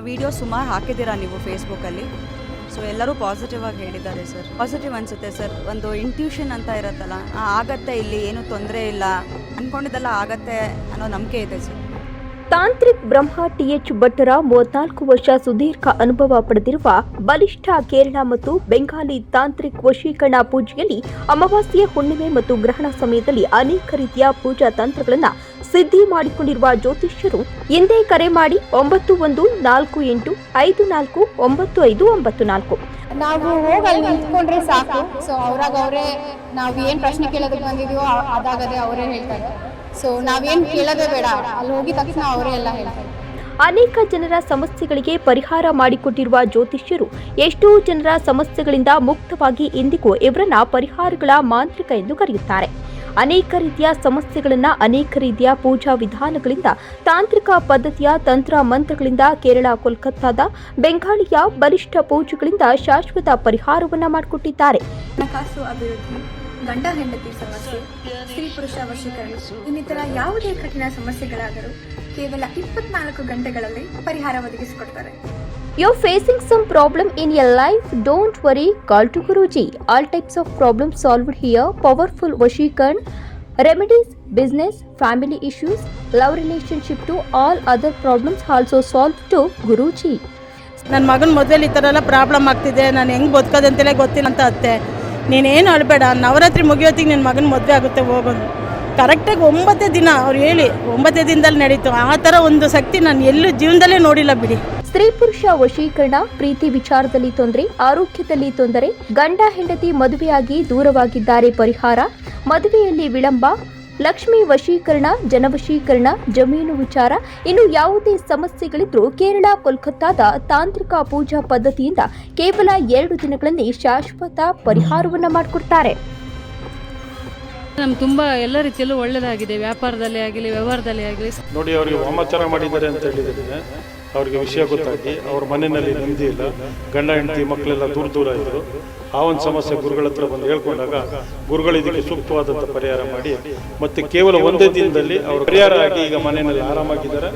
Video ಸುಮಾರು ಹಾಕಿದ್ದೀರಾ ನೀವು ಫೇಸ್ಬುಕ್ಕಲ್ಲಿ ಸೊ ಎಲ್ಲರೂ ಪಾಸಿಟಿವ್ ಆಗಿ ಹೇಳಿದ್ದಾರೆ ಸರ್ ಪಾಸಿಟಿವ್ ಅನಿಸುತ್ತೆ ಸರ್ ಒಂದು ಇಂಟ್ಯೂಷನ್ ಅಂತ ಇರುತ್ತಲ್ಲ ಆಗತ್ತೆ ಇಲ್ಲಿ, ಏನೂ ತೊಂದರೆ ಇಲ್ಲ. ಅಂದ್ಕೊಂಡಿದ್ದೆಲ್ಲ ಆಗತ್ತೆ ಅನ್ನೋ ನಂಬಿಕೆ ಇದೆ ಸರ್ ತಾಂತ್ರಿಕ್ ಬ್ರಹ್ಮ ಟಿಎಚ್ ಭಟ್ಟರ ಮೂವತ್ನಾಲ್ಕು ವರ್ಷ ಸುದೀರ್ಘ ಅನುಭವ ಪಡೆದಿರುವ ಬಲಿಷ್ಠ ಕೇರಳ ಮತ್ತು ಬೆಂಗಾಲಿ ತಾಂತ್ರಿಕ್ ವಶೀಕರಣ ಪೂಜೆಯಲ್ಲಿ ಅಮಾವಾಸ್ಯೆ, ಹುಣ್ಣಿಮೆ ಮತ್ತು ಗ್ರಹಣ ಸಮಯದಲ್ಲಿ ಅನೇಕ ರೀತಿಯ ಪೂಜಾ ತಂತ್ರಗಳನ್ನು ಸಿದ್ಧಿ ಮಾಡಿಕೊಂಡಿರುವ ಜ್ಯೋತಿಷ್ಯರು ಎಂದೇ ಕರೆ ಮಾಡಿ ಒಂಬತ್ತು ಒಂದು ನಾಲ್ಕು ಎಂಟು ಐದು ನಾಲ್ಕು ಒಂಬತ್ತು ಐದು ಒಂಬತ್ತು ನಾಲ್ಕು. ನಾವು ಹೋಗಿ ನಿಂತ್ಕೊಂಡ್ರೆ ಸಾಕು. ಸೊ ಅವ್ರಾಗ ಅವರೇ ನಾವು ಏನು ಪ್ರಶ್ನೆ ಕೇಳೋದಕ್ಕೆ ಬಂದಿದೀವೋ ಅದಾಗದೆ ಅವರೇ ಹೇಳ್ತಾರೆ. ಸೊ ನಾವೇನು ಕೇಳೋದೇ ಬೇಡ. ಅಲ್ಲಿ ಹೋಗಿದ ತಕ್ಷಣ ಅವರೇ ಎಲ್ಲ ಹೇಳ್ತಾರೆ. ಅನೇಕ ಜನರ ಸಮಸ್ಯೆಗಳಿಗೆ ಪರಿಹಾರ ಮಾಡಿಕೊಟ್ಟಿರುವ ಜ್ಯೋತಿಷ್ಯರು ಎಷ್ಟೋ ಜನರ ಸಮಸ್ಯೆಗಳಿಂದ ಮುಕ್ತವಾಗಿ ಇಂದಿಗೂ ಇವರನ್ನ ಪರಿಹಾರಗಳ ಮಾಂತ್ರಿಕ ಎಂದು ಕರೆಯುತ್ತಾರೆ. ಅನೇಕ ರೀತಿಯ ಸಮಸ್ಯೆಗಳನ್ನು ಅನೇಕ ರೀತಿಯ ಪೂಜಾ ವಿಧಾನಗಳಿಂದ ತಾಂತ್ರಿಕ ಪದ್ಧತಿಯ ತಂತ್ರ ಮಂತ್ರಗಳಿಂದ ಕೇರಳ ಕೋಲ್ಕತ್ತಾದ ಬೆಂಗಾಳಿಯ ಬಲಿಷ್ಠ ಪೂಜೆಗಳಿಂದ ಶಾಶ್ವತ ಪರಿಹಾರವನ್ನು ಮಾಡಿಕೊಟ್ಟಿದ್ದಾರೆ. ಹಣಕಾಸು ಅಭಿವೃದ್ಧಿ. ಗಂಡ ಹೆಂಡತಿ ಸಮಸ್ಯೆ ಸ್ತ್ರೀ ಪುರುಷ ವಶೀಕರಣ ಇನ್ನಿತರ ಯಾವುದೇ ಕಠಿಣ ಸಮಸ್ಯೆಗಳಾದರೂ ಕೇವಲ ಇಪ್ಪತ್ನಾಲ್ಕು ಗಂಟೆಗಳಲ್ಲಿ ಪರಿಹಾರ ಒದಗಿಸಿಕೊಡ್ತಾರೆ You're facing some problem in your life? Don't worry, call to Guruji. All types of problems solved here. Powerful Vashikarn, remedies, business, family issues, love relationship to all other problems also solved to Guruji. ನನ್ನ ಮಗನ ಮದುವೆಲಿ ಈ ಥರ ಎಲ್ಲ problem ಆಗ್ತಿದೆ ನಾನು ಹೆಂಗೆ ಬದುಕೋದಂತಲೇ ಗೊತ್ತಿಲ್ಲ ಅಂತ ಅತ್ತೆ ನೀನೇನು ಅಳಬೇಡ ನವರಾತ್ರಿ ಮುಗಿಯೋತ್ತಿಗೆ ನಿನ್ನ ಮಗನ ಮದುವೆ ಆಗುತ್ತೆ ಹೋಗೋದು ಕರೆಕ್ಟಾಗಿ ಒಂಬತ್ತೇ ದಿನ ಅವ್ರು ಹೇಳಿ, ಒಂಬತ್ತೇ ದಿನದಲ್ಲಿ ನಡೀತು. ಆ ಥರ ಒಂದು ಶಕ್ತಿ ನಾನು ಎಲ್ಲೂ ಜೀವನದಲ್ಲೇ ನೋಡಿಲ್ಲ ಬಿಡಿ. ಸ್ತ್ರೀ ಪುರುಷ ವಶೀಕರಣ, ಪ್ರೀತಿ ವಿಚಾರದಲ್ಲಿ ತೊಂದರೆ, ಆರೋಗ್ಯದಲ್ಲಿ ತೊಂದರೆ, ಗಂಡ ಹೆಂಡತಿ ಮದುವೆಯಾಗಿ ದೂರವಾಗಿದ್ದಾರೆ ಪರಿಹಾರ, ಮದುವೆಯಲ್ಲಿ ವಿಳಂಬ ಲಕ್ಷ್ಮಿ ವಶೀಕರಣ ಜನವಶೀಕರಣ ಜಮೀನು ವಿಚಾರ ಇನ್ನು ಯಾವುದೇ ಸಮಸ್ಯೆಗಳಿದ್ರೂ ಕೇರಳ ಕೋಲ್ಕತ್ತಾದ ತಾಂತ್ರಿಕ ಪೂಜಾ ಪದ್ಧತಿಯಿಂದ ಕೇವಲ ಎರಡು ದಿನಗಳಲ್ಲಿ ಶಾಶ್ವತ ಪರಿಹಾರವನ್ನ ಮಾಡಿಕೊಡ್ತಾರೆ. ನಮ್ಗೆ ತುಂಬ ಎಲ್ಲ ರೀತಿಯಲ್ಲೂ ಒಳ್ಳೆಯದಾಗಿದೆ ವ್ಯಾಪಾರದಲ್ಲಿ ಆಗಲಿ ವ್ಯವಹಾರದಲ್ಲಿ ಆಗಲಿ. ನೋಡಿ ಅವರಿಗೆ ವಾಮಾಚಾರ ಮಾಡಿದ್ದಾರೆ ಅಂತ ಹೇಳಿದರೆ ಅವ್ರಿಗೆ ವಿಷಯ ಗೊತ್ತಾಗಿ ಅವ್ರ ಮನೆಯಲ್ಲಿ ನೆಮ್ಮದಿ ಇಲ್ಲ, ಗಂಡ, ಹೆಂಡತಿ, ಮಕ್ಕಳೆಲ್ಲ ದೂರ ದೂರ ಇದ್ದರು ಆ ಒಂದು ಸಮಸ್ಯೆ ಗುರುಗಳ ಹತ್ರ ಬಂದು ಹೇಳ್ಕೊಂಡಾಗ ಗುರುಗಳು ಇದಕ್ಕೆ ಸೂಕ್ತವಾದಂಥ ಪರಿಹಾರ ಮಾಡಿ, ಮತ್ತು ಕೇವಲ ಒಂದೇ ದಿನದಲ್ಲಿ ಅವರು ಪರಿಹಾರ ಆಗಿ ಈಗ ಮನೆಯಲ್ಲಿ ಆರಾಮಾಗಿದ್ದಾರೆ.